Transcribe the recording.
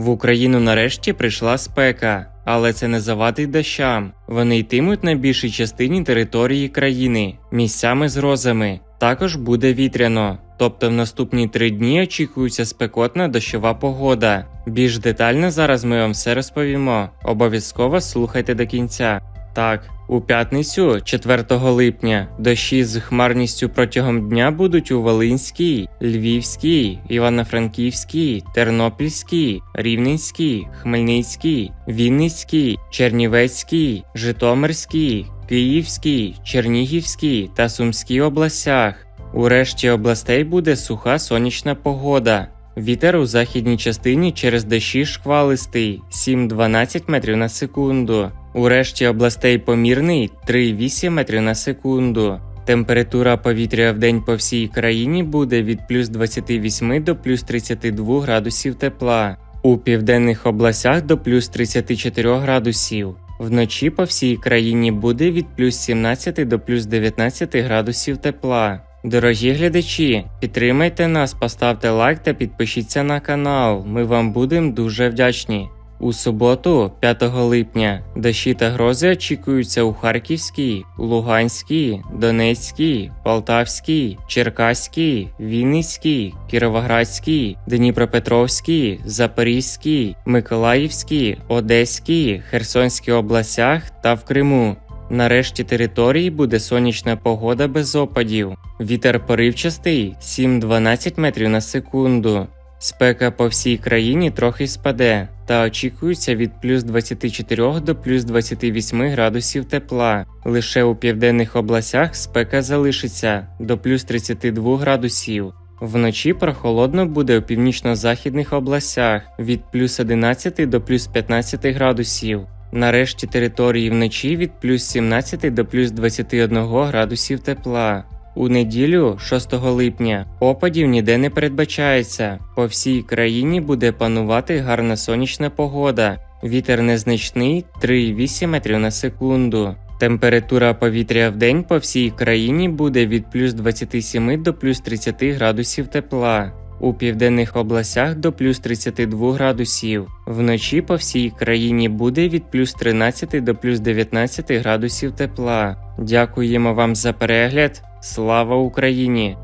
В Україну нарешті прийшла спека, але це не завадить дощам. Вони йтимуть на більшій частині території країни, місцями з грозами. Також буде вітряно. Тобто в наступні три дні очікується спекотна дощова погода. Більш детально зараз ми вам все розповімо. Обов'язково слухайте до кінця. Так, у п'ятницю, 4 липня, дощі з хмарністю протягом дня будуть у Волинській, Львівській, Івано-Франківській, Тернопільській, Рівненській, Хмельницькій, Вінницькій, Чернівецькій, Житомирській, Київській, Чернігівській та Сумській областях. У решті областей буде суха сонячна погода. Вітер у західній частині через дощі шквалистий 7-12 метрів на секунду. У решті областей помірний 3-8 метрів на секунду. Температура повітря в день по всій країні буде від плюс 28 до плюс 32 градусів тепла. У південних областях до плюс 34 градусів. Вночі по всій країні буде від плюс 17 до плюс 19 градусів тепла. Дорогі глядачі, підтримайте нас, поставте лайк та підпишіться на канал. Ми вам будемо дуже вдячні. У суботу, 5 липня, дощі та грози очікуються у Харківській, Луганській, Донецькій, Полтавській, Черкаській, Вінницькій, Кіровоградській, Дніпропетровській, Запорізькій, Миколаївській, Одеській, Херсонській областях та в Криму. Нарешті території буде сонячна погода без опадів. Вітер поривчастий 7-12 метрів на секунду. Спека по всій країні трохи спаде, та очікується від плюс 24 до плюс 28 градусів тепла. Лише у південних областях спека залишиться до плюс 32 градусів. Вночі прохолодно буде у північно-західних областях від плюс 11 до плюс 15 градусів. Нарешті території вночі від плюс 17 до плюс 21 градусів тепла. У неділю, 6 липня, опадів ніде не передбачається. По всій країні буде панувати гарна сонячна погода. Вітер незначний 3,8 метрів на секунду. Температура повітря в день по всій країні буде від плюс 27 до плюс 30 градусів тепла. У південних областях до плюс 32 градусів. Вночі по всій країні буде від плюс 13 до плюс 19 градусів тепла. Дякуємо вам за перегляд. Слава Україні!